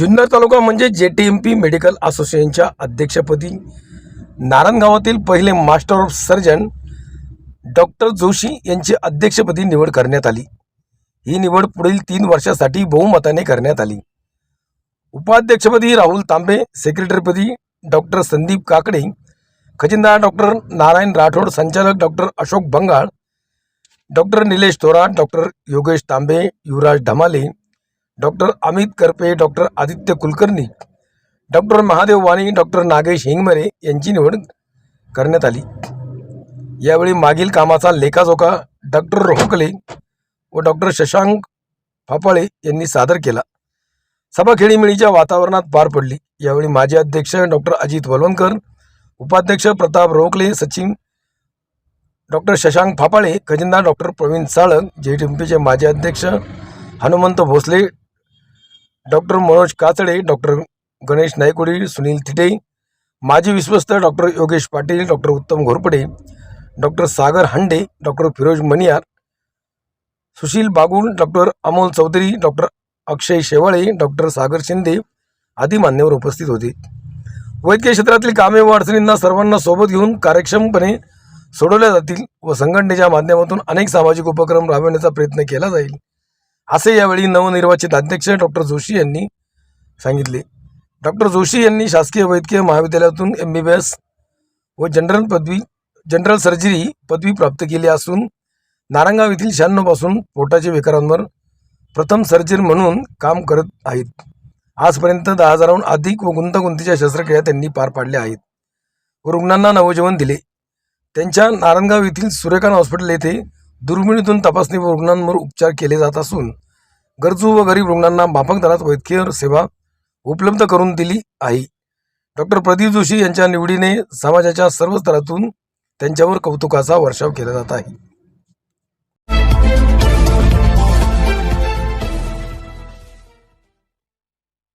जुन्नर तालुका म्हणजे जे T M P medical असोसिएशनच्या अध्यक्षपदी नारायणगावातील पहिले master of surgeon doctor Joshi यांची अध्यक्षपदी निवड करण्यात आली. ही निवड पुढील तीन वर्षासाठी बहुमताने करण्यात आली. उपाध्यक्षपदी राहुल तांबे सेक्रेटरीपदी डॉक्टर संदीप काकडे खजिनदार डॉक्टर नारायण राठोड संचालक doctor Ashok Bangal doctor Nilesh Thorat doctor Yogesh Tambe Yuvraj Dhamale doctor Amit Karpe doctor Aditya Kulkarni doctor Mahadev Wani doctor Nagesh Hingmare यांची निवड करण्यात आली. यावेळी मागील कामाचा लेखाजोखा डॉक्टर रोहकले व डॉक्टर शशांक फापाळे यांनी सादर केला. सभा खेळीमेळीच्या वातावरणात पार पडली. यावेळी माजी अध्यक्ष डॉक्टर अजित वलवणकर उपाध्यक्ष प्रताप रोखले सचिन डॉक्टर शशांक फापाळे खजिनदार डॉक्टर प्रवीण साळक जे माजी अध्यक्ष हनुमंत भोसले डॉक्टर मनोज काचडे डॉक्टर गणेश नायकोडी सुनील थिटे माजी विश्वस्त doctor Yogesh Patil doctor Uttam Ghorpade doctor Sagar Hande doctor Firoz Maniyar Sushil Bagul doctor Amol Chaudhari doctor Akshay Shewale doctor Sagar Shinde आदी मान्यवर उपस्थित होते. वैद्यकीय क्षेत्रातील कामे व अडचणींना सर्वांना सोबत घेऊन कार्यक्षमपणे सोडवल्या जातील व संघटनेच्या माध्यमातून अनेक सामाजिक उपक्रम राबवण्याचा प्रयत्न केला जाईल. असे यावेळी नवनिर्वाचित अध्यक्ष डॉक्टर जोशी यांनी सांगितले. डॉक्टर जोशी यांनी शासकीय वैद्यकीय महाविद्यालयातून एम बी बी एस व जनरल पदवी जनरल सर्जरी पदवी प्राप्त केली असून नारंगाव येथील शहाण्णवपासून पोटाच्या विकारांवर प्रथम सर्जरी म्हणून काम करत आहेत. आजपर्यंत दहा हजाराहून अधिक व गुंतागुंतीच्या शस्त्रक्रिया त्यांनी पार पाडल्या आहेत व रुग्णांना नवजीवन दिले. त्यांच्या नारायणगाव येथील सूर्यकांत हॉस्पिटल येथे दुर्मिळीतून तपासणी व रुग्णांवर उपचार केले जात असून गरजू व गरीब रुग्णांना माफक दरात वैद्यकीय सेवा उपलब्ध करून दिली आहे. डॉक्टर प्रदीप जोशी यांच्या निवडीने समाजाच्या सर्व स्तरातून त्यांच्यावर कौतुकाचा वर्षाव केला जात आहे.